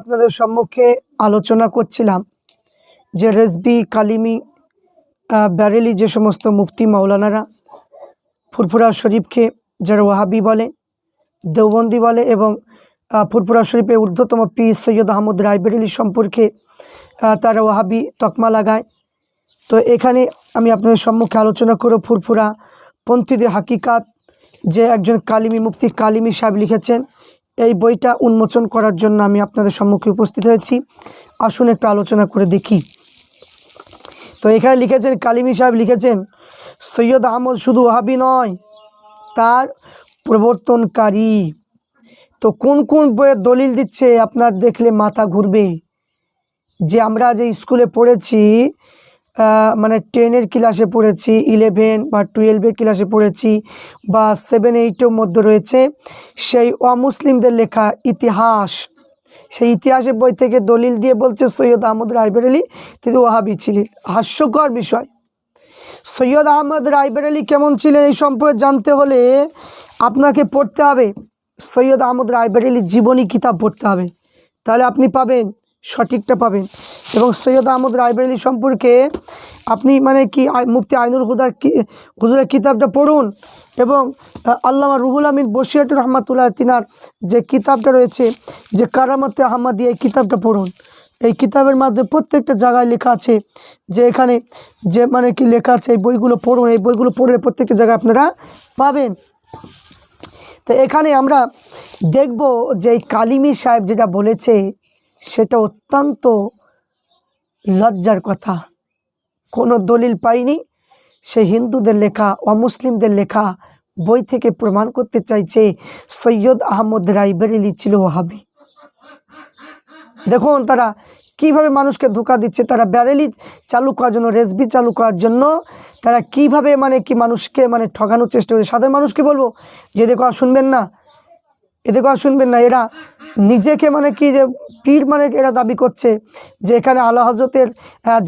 আপনাদের সম্মুখে আলোচনা করছিলাম যে রেসবি, কালিমি ব্যারেলি যে সমস্ত মুফতি মাওলানারা ফুরফুরা শরীফকে যারা ওয়াহাবি বলে, দেওবন্দি বলে এবং ফুরফুরা শরীফে ঊর্ধ্বতম পি সৈয়দ আহমদ রায়বেরেলি সম্পর্কে তারা ওয়াহাবি তকমা লাগায়। তো এখানে আমি আপনাদের সম্মুখে আলোচনা করব ফুরফুরা পন্থীদের হাকিকাত, যে একজন কালিমি মুফতি কালিমি সাহেব লিখেছেন। এই বইটা উন্মোচন করার জন্য আমি আপনাদের সম্মুখে উপস্থিত হয়েছি। আসুন একটু আলোচনা করে দেখি। তো এখানে লিখেছেন, কালিমি সাহেব লিখেছেন, সৈয়দ আহমদ শুধু ওহাবি নয়, তার প্রবর্তনকারী। তো কোন কোন বইয়ের দলিল দিচ্ছে, আপনার দেখলে মাথা ঘুরবে। যে আমরা যে স্কুলে পড়েছি মানে টেনের ক্লাসে পড়েছি ইলেভেন বা টুয়েলভের ক্লাসে পড়েছি বা সেভেন এইটের মধ্যে রয়েছে। সেই অমুসলিমদের লেখা ইতিহাস, সেই ইতিহাসের বই থেকে দলিল দিয়ে বলছে সৈয়দ আহমদ রায়বের আলী, তিনি ওহাবি ছিলেন। হাস্যকর বিষয়। সৈয়দ আহমদ রায়বের আলী কেমন ছিলেন এই সম্পর্কে জানতে হলে আপনাকে পড়তে হবে। সৈয়দ আহমদ রায়বের আলীর জীবনী কিতাব পড়তে হবে। তাহলে আপনি পাবেন সঠিকটা পাবেন। এবং সৈয়দ আহমদ রায়বের সম্পর্কে আপনি মানে কি মুফতি আইনুল হুদার হুজুরের কিতাবটা পড়ুন এবং আল্লামা রুহুল আমিন বসিয়াতুর রহমাতুল্লাহ তিনার যে কিতাবটা রয়েছে, যে কারামতে আহমদি, এই কিতাবটা পড়ুন। এই কিতাবের মাধ্যমে প্রত্যেকটা জায়গায় লেখা আছে যে এখানে যে মানে কি লেখা আছে, এই বইগুলো পড়ুন, এই বইগুলো পড়লে প্রত্যেকটা জায়গায় আপনারা পাবেন। তো এখানে আমরা দেখব যে এই কালিমি সাহেব যেটা বলেছে সেটা অত্যন্ত লজ্জার কথা। কোনো দলিল পাইনি। সে হিন্দুদের লেখা, অমুসলিমদের লেখা বই থেকে প্রমাণ করতে চাইছে সৈয়দ আহমদ রাইবেরেলি ছিল ওহাবি। দেখুন তারা কীভাবে মানুষকে ধোকা দিচ্ছে, তারা ব্যারেলি চালু করার জন্য, রেসবি চালু করার জন্য, তারা কীভাবে মানে কি মানুষকে মানে ঠকানোর চেষ্টা করে। সাধারণ মানুষকে বলব, যে কথা শুনবেন না এদের কথা শুনবেন না, এরা নিজেকে মানে কি যে পীর মানে এরা দাবি করছে যে এখানে আল্লাহ হজরতের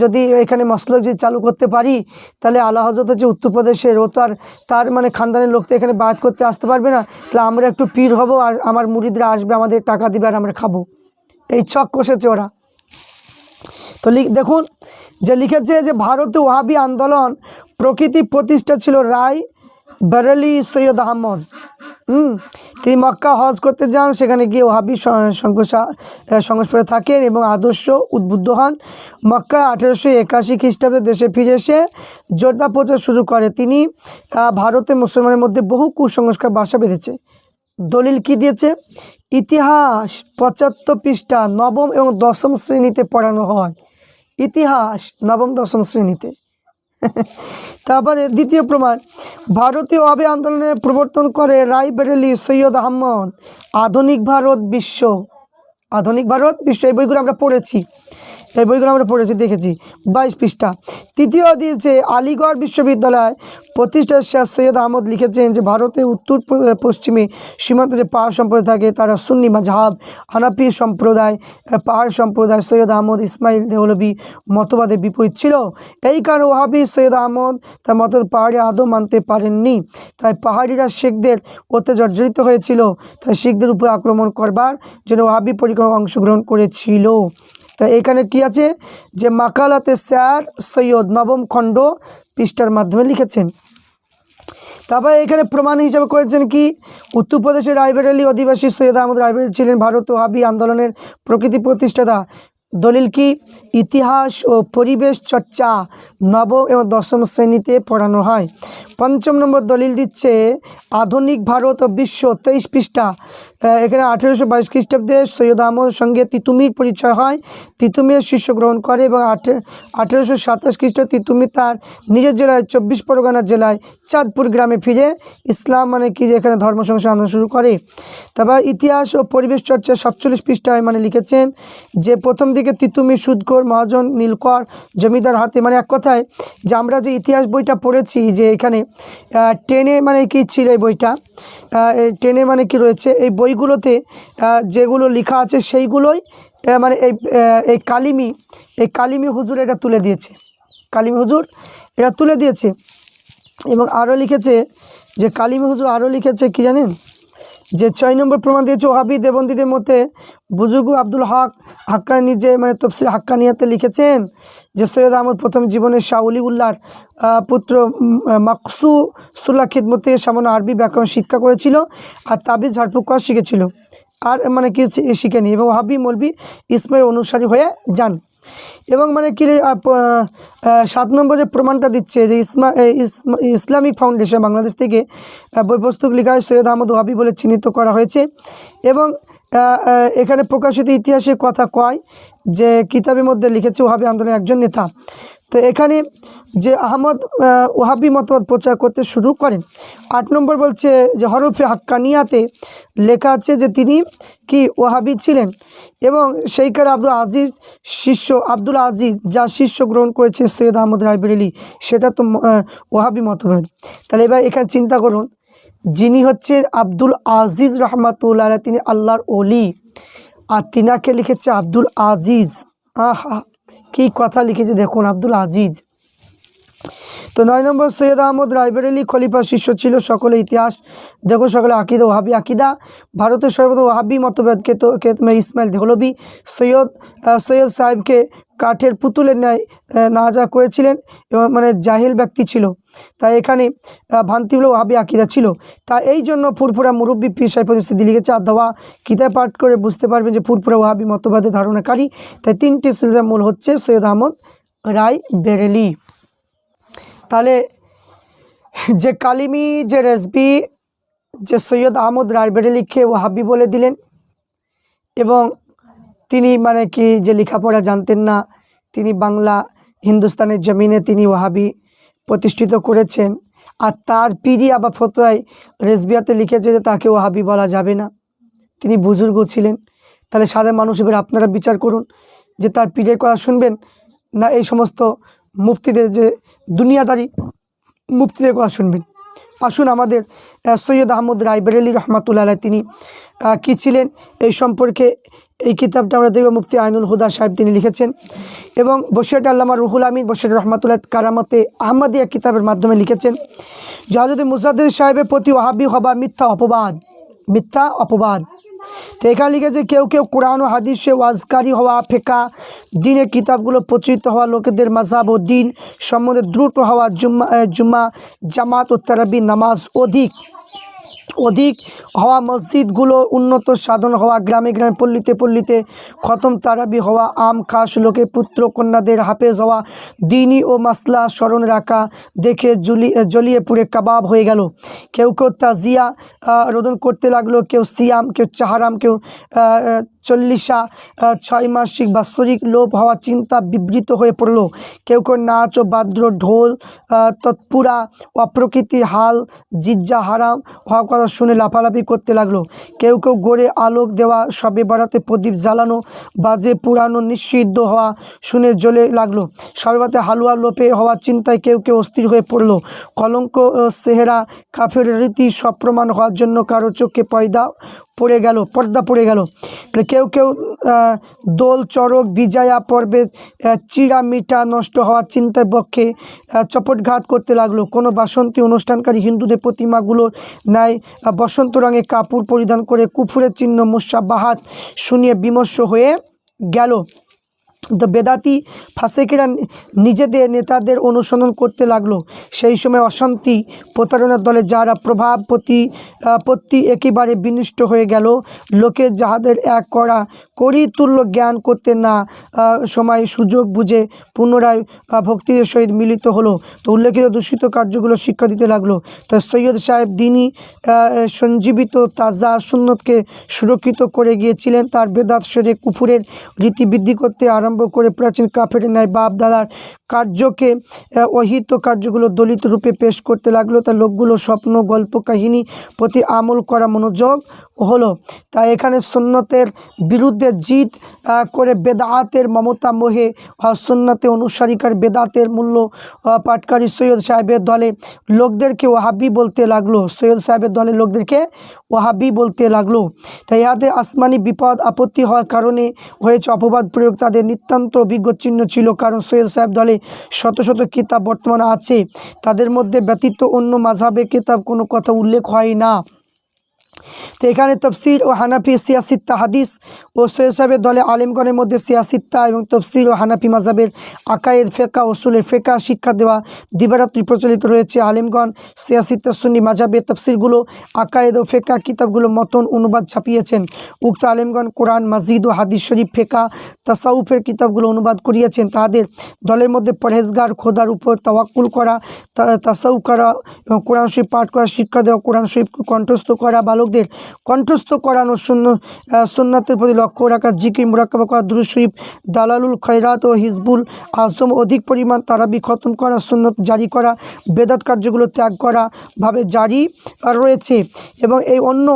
যদি এখানে মসলক যদি চালু করতে পারি, তাহলে আল্লাহ হজরত হচ্ছে উত্তরপ্রদেশের ও তো আর তার মানে খানদানের লোক তো এখানে বাদ করতে আসতে পারবে না, তাহলে আমরা একটু পীর হব আর আমার মুরিদরা আসবে, আমাদের টাকা দিবে আর আমরা খাব। এই চক কষেছে ওরা। তো দেখুন, যে লিখেছে যে ভারতে ওহাবি আন্দোলন প্রকৃতি প্রতিষ্ঠা ছিল রায়, বেরেলি সৈয়দ আহমদ। হুম, তিনি মক্কা হজ করতে যান, সেখানে গিয়ে ওহাবি সংস্পর্শে থাকেন এবং আদর্শ উদ্বুদ্ধ হন। মক্কা আঠেরোশো একাশি খ্রিস্টাব্দে দেশে ফিরে এসে জোরদার প্রচার শুরু করে। তিনি ভারতে মুসলমানের মধ্যে বহু কুসংস্কার বাসা বেঁধেছে। দলিল কি দিয়েছে? ইতিহাস পঁচাত্তর পৃষ্ঠা নবম এবং দশম শ্রেণীতে পড়ানো হয়। ইতিহাস নবম, দশম শ্রেণীতে। তারপরে দ্বিতীয় প্রমাণ, ভারতীয় অবে আন্দোলনে প্রবর্তন করে রায়বেরেলি সৈয়দ আহমদ, আধুনিক ভারত বিশ্ব। আধুনিক ভারত বিশ্ব, এই বইগুলো আমরা পড়েছি। এই বইগুলো আমরা পড়েছি, দেখেছি। বাইশ পৃষ্ঠা। তৃতীয় দিয়েছে আলিগড় বিশ্ববিদ্যালয় প্রতিষ্ঠা শেখ সৈয়দ আহমদ লিখেছেন যে ভারতের উত্তর পশ্চিমে সীমান্তে যে পাহাড় সম্প্রদায় থাকে, তারা সুন্নি মাঝহাব হানাফি সম্প্রদায় পাহাড় সম্প্রদায় সৈয়দ আহমদ ইসমাইল দেহলবি মতবাদের বিপরীত ছিল। এই কারণে ওহাবি সৈয়দ আহমদ তার মত পাহাড়ি আদৌ মানতে পারেননি। তাই পাহাড়িরা শেখদের ওতে জর্জরিত হয়েছিল, তাই শিখদের উপর আক্রমণ করবার জন্য ওহাবি পরিক্রমা অংশগ্রহণ করেছিল। তা এখানে কি আছে? যে মাকালাতে স্যার সৈয়দ নবম খণ্ড পৃষ্ঠার মাধ্যমে লিখেছেন। তারপরে এখানে প্রমাণ হিসাবে করেছেন কি? উত্তরপ্রদেশের রায়বেরেলি অধিবাসী সৈয়দ আহমদ রায়বের ছিলেন ভারত ও হাবি আন্দোলনের প্রকৃতি প্রতিষ্ঠাতা। দলিল কি? ইতিহাস ও পরিবেশ চর্চা নবম এবং দশম শ্রেণীতে পড়ানো হয়। পঞ্চম নম্বর দলিল দিচ্ছে, আধুনিক ভারত ও বিশ্ব তেইশ পৃষ্ঠা। এখানে আঠেরোশো বাইশ খ্রিস্টাব্দে সৈয়দ আহমদের সঙ্গে তিতুমির পরিচয় হয়। তিতুমির শিষ্য গ্রহণ করে এবং আঠে, আঠেরোশো সাতাশ খ্রিস্টাব্দে তিতুমির তার নিজের জেলায় চব্বিশ পরগনা জেলায় চাঁদপুর গ্রামে ফিরে। ইসলাম মানে কি যে এখানে ধর্ম সংসার আন্দোলন শুরু করে। তারপর ইতিহাস ও পরিবেশ চর্চা সাতচল্লিশ পৃষ্ঠায় মানে লিখেছেন যে প্রথম দিকে তিতুমি সুদকর মহাজন নীলকর জমিদার হাতে। মানে এক কথায় যে আমরা যে ইতিহাস বইটা পড়েছি যে এখানে টেনে মানে কি ছিল এই বইটা? টেনে মানে কি রয়েছে? এই বইগুলোতে যেগুলো লেখা আছে সেইগুলোই মানে এই এই কালিমি এই কালিমি হুজুর এটা তুলে দিয়েছে। কালিমি হুজুর এটা তুলে দিয়েছে। এবং আরও লিখেছে যে কালিমি হুজুর আরও লিখেছে কি জানেন? যে ছয় নম্বর প্রমাণ দিয়েছে ওহাবি দেবন্দীদের মধ্যে বুজুর্গ আব্দুল হক হাক্কানি যে মানে তফসিল হাক্কানিয়াতে লিখেছেন যে সৈয়দ আহমদ প্রথম জীবনে শাউলি উল্লাহর পুত্র মাকসু সুল্লাহ খিদমত থেকে সামান্য আরবি ব্যাকরণ শিক্ষা করেছিল আর তাবিজ ঝাড়ফুক করা শিখেছিল। আর মানে কি শিখে নিই এবং হাবি মলবি ইসমাইল অনুসারী হয়ে যান। এবং মানে কি সাত নম্বর যে প্রমাণটা দিচ্ছে যে ইসমা ইসলামিক ফাউন্ডেশন বাংলাদেশ থেকে বই পুস্তক লেখায় সৈয়দ আহমদ হাবি বলে চিহ্নিত করা হয়েছে। এবং এখানে প্রকাশিত ইতিহাসের কথা কয় যে কিতাবের মধ্যে লিখেছে ওহাবি আন্দোলনের একজন নেতা। তো এখানে যে আহমদ আহ, ওহাবি মতবাদ প্রচার করতে শুরু করেন। আট নম্বর বলছে যে হরফে হাক্কানিয়াতে লেখা আছে যে তিনি কি ওহাবি ছিলেন এবং সেইকার আব্দুল আজিজ শিষ্য আব্দুল আজিজ যা শিষ্য গ্রহণ করেছে সৈয়দ আহমদ রায়বেরেলি সেটা তো ওহাবি মতবাদ। তাহলে এবার এখানে চিন্তা করুন যিনি হচ্ছে আব্দুল আজিজ রহমাতুল্লাহ তিনি আল্লাহর অলি আর তিনাকে লিখেছে আব্দুল আজিজ। আহা, কি কথা লিখেছে দেখুন, আব্দুল আজিজ। তো নয় নম্বর সৈয়দ আহমদ রায়বেরেলি খলিফা শিষ্য ছিল সকলে ইতিহাস, দেখো সকলে আকিদা ওহাবি আকিদা। ভারতের সর্বপ্রথম ওহাবি মতভেদকে তো কেতমে ইসমাইল দেহলবি সৈয়দ সৈয়দ সাহেবকে কাঠের পুতুলের ন্যায় নাজা করেছিলেন এবং মানে জাহিল ব্যক্তি ছিল। তাই এখানে হলো ওহাবি আকিদা ছিল। তা এই জন্য ফুরফুরা মুরব্বী পীর সাহেব পরিস্থিতি লিখেছে আর দেওয়া, কিতাব পাঠ করে বুঝতে পারবেন যে ফুরফুরা ওহাবি মতবাদের ধারণাকারী। তাই তিনটি সিলসিলার মূল হচ্ছে সৈয়দ আহমদ রায় বেরেলি তাহলে যে কালিমি, যে রেসবি যে সৈয়দ আহমদ রায়বেরেলিকে ওহাবি বলে দিলেন এবং তিনি মানে কি যে লেখাপড়া জানতেন না, তিনি বাংলা হিন্দুস্তানের জমিনে তিনি ওহাবি প্রতিষ্ঠিত করেছেন আর তার পিড়ি আবার ফতোয়ায় রেসবিয়াতে লিখেছে যে তাকে ওহাবি বলা যাবে না। তিনি বুজুর্গ ছিলেন। তাহলে সাধারণ মানুষ এবার আপনারা বিচার করুন যে তার পীরের কথা শুনবেন না এই সমস্ত মুফতিদের যে দুনিয়াদারি, মুফতিদের কথা শুনবেন। আসুন আমাদের সৈয়দ আহমদ রায়বেরেলি রহমাতুল্লাহ তিনি কী ছিলেন? এই সম্পর্কে এই কিতাবটা আমরা দেখব, মুফতি আইনুল হুদা সাহেব তিনি লিখেছেন। এবং বসিরহাট আল্লামা রুহুল আমিন বসির রহমাতুল্লাহ কারামতে আহমদিয়া কিতাবের মাধ্যমে লিখেছেন জাহাজুদ্দিন মুসাদ্দিদ সাহেবের প্রতি ওহাবি হবা মিথ্যা অপবাদ মিথ্যা অপবাদ। তো এখানে লিখেছে, কেউ কেউ কোরআন ও হাদিসে ওয়াজকারী হওয়া ফেকা। দিনের কিতাবগুলো প্রচলিত হওয়া লোকেদের মাঝাব ও দিন সম্বন্ধে দ্রুত হওয়া জুম্মা জুম্মা, জামাত ও তারাবি নামাজ অধিক। অধিক হওয়া মসজিদগুলো উন্নত সাধন হওয়া, গ্রামে গ্রামে পল্লীতে পল্লীতে খতম তারাবি হওয়া, আম, খাস, লোকে পুত্র, কন্যাদের হাফেজ হওয়া, দিনই ও মাসলা স্মরণ রাখা, দেখে জুলিয়ে জ্বলিয়ে পুড়ে কাবাব হয়ে গেল। কেউ কেউ তাজিয়া রোদন করতে লাগল, কেউ সিয়াম, কেউ চাহারাম, কেউ চল্লিশা ছয় মাসিক বাৎসরিক লোপ হওয়া চিন্তা বিবৃত হয়ে পড়ল। কেউ কেউ নাচ ও বাদ্র ঢোল তৎপুরা অপ্রকৃতি হাল জিজ্জা হারাম হওয়া কথা শুনে লাফালাফি করতে লাগল। কেউ কেউ গড়ে আলোক দেওয়া সবে বেড়াতে প্রদীপ জ্বালানো, বাজে পুরানো নিষিদ্ধ হওয়া শুনে জ্বলে লাগল। সবে হালুয়া লোপে হওয়ার চিন্তায় কেউ কেউ অস্থির হয়ে পড়ল। কলঙ্ক সেহেরা কাফের রীতি সপ্রমাণ হওয়ার জন্য কারও চোখে পয়দা পড়ে গেল, পর্দা পড়ে গেল। তাহলে কেউ কেউ দোল, চড়ক, বিজয়া পর্বে চিরা মিঠা নষ্ট হওয়ার চিন্তার পক্ষে চপটঘাত করতে লাগল। কোনো বাসন্তী অনুষ্ঠানকারী হিন্দুদের প্রতিমাগুলোর ন্যায় বসন্ত রঙে কাপড় পরিধান করে কুফুরের চিহ্ন মুসাবাহাত শুনিয়ে বিমর্ষ হয়ে গেল। বেদাতি ফাসেকেরা নিজেদের নেতাদের অনুসরণ করতে লাগল। সেই সময় অশান্তি প্রতারণার দলে যারা প্রভাব প্রতি প্রতি একেবারে বিনষ্ট হয়ে গেল, লোকে যাহাদের এক করা করি তুল্য জ্ঞান করতে না সময় সুযোগ বুঝে পুনরায় ভক্তির সহিত মিলিত হলো। তো উল্লেখিত দূষিত কার্যগুলো শিক্ষা দিতে লাগল। তো সৈয়দ সাহেব দিনই সঞ্জীবিত তাজা সুন্নতকে সুরক্ষিত করে গিয়েছিলেন, তার বেদাত সেরে কুফুরের রীতি বৃদ্ধি করতে আরম্ভ করে প্রাচীন কাফের ন্যায় বাপ দাদার কার্যকে অহিত কার্যগুলো দলিত রূপে পেশ করতে লাগল। তা লোকগুলো স্বপ্ন, গল্প, কাহিনী প্রতি আমল করা মনোযোগ হলো। তাই এখানে সুন্নতের বিরুদ্ধে জিত করে বেদাতের মমতা মোহে সুন্নতে অনুসারীকার বেদাতের মূল্য পাটকারী সৈয়দ সাহেবের দলে লোকদেরকে ওহাবি বলতে লাগল। সৈয়দ সাহেবের দলে লোকদেরকে ওহাবি বলতে লাগল। তাই ইহাতে আসমানি বিপদ আপত্তি হওয়ার কারণে হয়েছে অপবাদ প্রয়োগ। তাদের নিতান্ত অভিজ্ঞ চিহ্ন ছিল, কারণ সৈয়দ সাহেব দলে শত শত কিতাব বর্তমানে আছে। তাদের মধ্যে ব্যতীত অন্য মাঝাবে কিতাব কোনো কথা উল্লেখ হয় না। তো এখানে তফসির ও হানাফি সিয়াসিত্তা হাদিস ও সৈয়দ সাহেবের দলে আলিমগণের মধ্যে সিয়াসিত্তা এবং তফসির ও হানাফি মাজাবের আকায়ের ফেকা ওসুলের ফেকা শিক্ষা দেওয়া, দিবারাত্রি প্রচলিত রয়েছে। আলিমগণ সিয়াসিত্তা সুন্নি মাজাবের তফসিরগুলো, আকায়েদ ও ফেকা কিতাবগুলো মতন অনুবাদ ছাপিয়েছেন। উক্ত আলিমগণ কোরআন, মাজিদ ও হাদিস শরীফ ফেকা তাসাউফের কিতাবগুলো অনুবাদ করিয়েছেন। তাদের দলের মধ্যে পরহেজগার, খোদার উপর তাওয়াক্কুল করা তাসাউ করা এবং কোরআন শরীফ পাঠ করা, শিক্ষা দেওয়া, কোরআন শরীফ কণ্ঠস্থ করা বালকদের কণ্ঠস্থ করানো শূন্য সুন্নাতের প্রতি লক্ষ্য রাখা, জিকির মুরাক্কাবা করা দুরুদ শরীফ, দালালুল খয়রাত ও হিজবুল আজম অধিক পরিমাণ তারাবি খতম করা, সুন্নত জারি করা, বেদাত কার্যগুলো ত্যাগ করা ভাবে জারি রয়েছে। এবং এই অন্য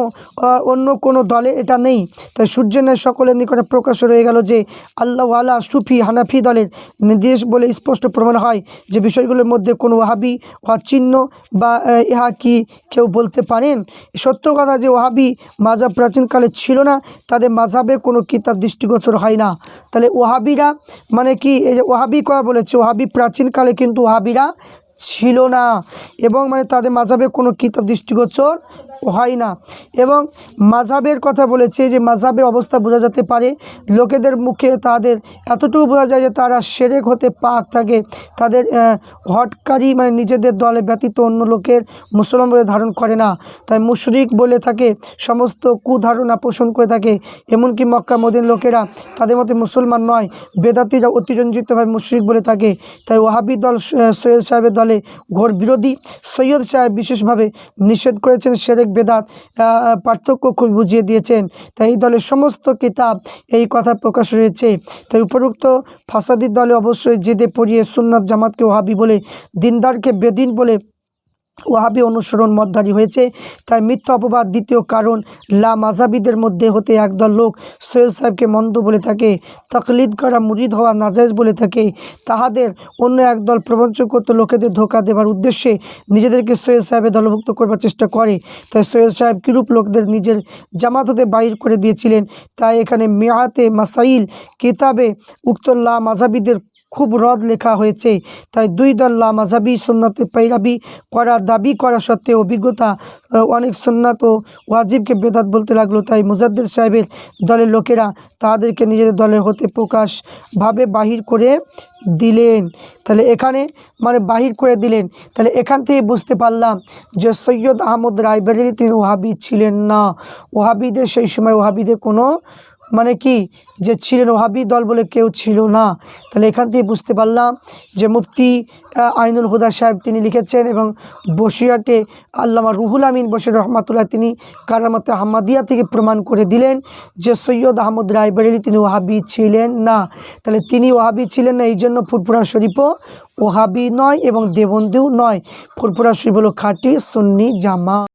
অন্য কোনো দলে এটা নেই। তাই সূর্যের ন্যায় সকলের নিকটে প্রকাশ রয়ে গেল যে আল্লাহ আলা সুফি হানাফি দলের নির্দেশ বলে স্পষ্ট প্রমাণ হয় যে বিষয়গুলোর মধ্যে কোনো ওহাবি ওহা চিহ্ন বা ইহা কি কেউ বলতে পারেন? সত্য কথা যে ওহাবি মাজাব প্রাচীনকালে ছিল না, তাদের মাঝাবে কোনো কিতাব দৃষ্টিগোচর হয় না। তাহলে ওহাবিরা মানে কি? এই যে ওহাবি কয়া বলেছে, ওহাবি প্রাচীনকালে কিন্তু ওহাবিরা ছিল না এবং মানে তাদের মাঝাবে কোনো কিতাব দৃষ্টিগোচর হয় না। এবং মাঝাবের কথা বলেছে যে মাঝাবের অবস্থা বোঝা যেতে পারে। লোকেদের মুখে তাদের, এতটুকু বোঝা যায় যে, তারা সেরেক হতে পাক থাকে। তাদের হটকারী মানে নিজেদের দলে ব্যতীত অন্য লোকের মুসলমান বলে ধারণ করে না। তাই মুশরিক বলে থাকে, সমস্ত কুধারণা পোষণ করে থাকে। এমনকি মক্কা মদিন লোকেরা তাদের মতে মুসলমান নয়, বেদাতিরা অতিরঞ্জিতভাবে মুশরিক বলে থাকে। তাই ওহাবি দল সৈয়দ সাহেবের দলে ঘোর বিরোধী। সৈয়দ সাহেব বিশেষভাবে নিষেধ করেছেন সেরেক বেদাত পার্থক্য খুব বুঝিয়ে দিয়েছেন। তাই এই দলের সমস্ত কিতাব এই কথা প্রকাশ রয়েছে। তাই উপরোক্ত ফাসাদির দলে অবশ্যই জেদে পড়িয়ে সুন্নাত জামাতকে ওহাবি বলে, দিনদারকে বেদিন বলে ওহাবি অনুসরণ মতদারি হয়েছে। তাই মিথ্যা অপবাদ দ্বিতীয় কারণ, লা মাজাবিদের মধ্যে হতে একদল লোক সৈয়দ সাহেবকে মন্দ বলে থাকে, তাকলিদ করা মুরিদ হওয়া নাজায়জ বলে থাকে। তাহাদের অন্য একদল প্রবঞ্চকত লোকেদের ধোকা দেবার উদ্দেশ্যে নিজেদেরকে সৈয়দ সাহেবের দলভুক্ত করবার চেষ্টা করে। তাই সৈয়দ সাহেব কিরূপ লোকদের নিজের জামাত হতে বাহির করে দিয়েছিলেন? তাই এখানে মেয়াতে মাসাইল কিতাবে উক্ত লা মাজাবিদের খুব রদ লেখা হয়েছে। তাই দুই দল লামাজাবি সন্ন্যতে পৈরাবি করা, দাবি করা সত্ত্বেও অভিজ্ঞতা অনেক সন্ন্যত ও ওয়াজিবকে বেদাত বলতে লাগল। তাই মুজাদ্দের সাহেবের দলের লোকেরা তাদেরকে নিজেদের দলের হতে প্রকাশভাবে বাহির করে দিলেন। তাহলে এখানে মানে বাহির করে দিলেন। তাহলে এখান থেকে বুঝতে পারলাম যে সৈয়দ আহমদ রায়বেরেলি তিনি ওহাবি ছিলেন না। ওহাবিদের সেই সময় ওহাবিদের কোনো মানে কি? যে ছিলেন ওহাবি দল বলে কেউ ছিল না। তাহলে এখান থেকে বুঝতে পারলাম যে মুফতি আইনুল হুদা সাহেব তিনি লিখেছেন এবং বসিরাটে আল্লামা রুহুল আমিন বসির রহমাতুল্লাহ তিনি কারামাতে আহমাদিয়া থেকে প্রমাণ করে দিলেন যে সৈয়দ আহমদ রায়বেরেলি তিনি ওহাবি ছিলেন না। তাহলে তিনি ওহাবি ছিলেন না এই জন্য ফুরফুরা শরীফও ওহাবি নয় এবং দেবন্দেও নয়। ফুরফুরা শরীফ হলো খাঁটি সুন্নি জামা।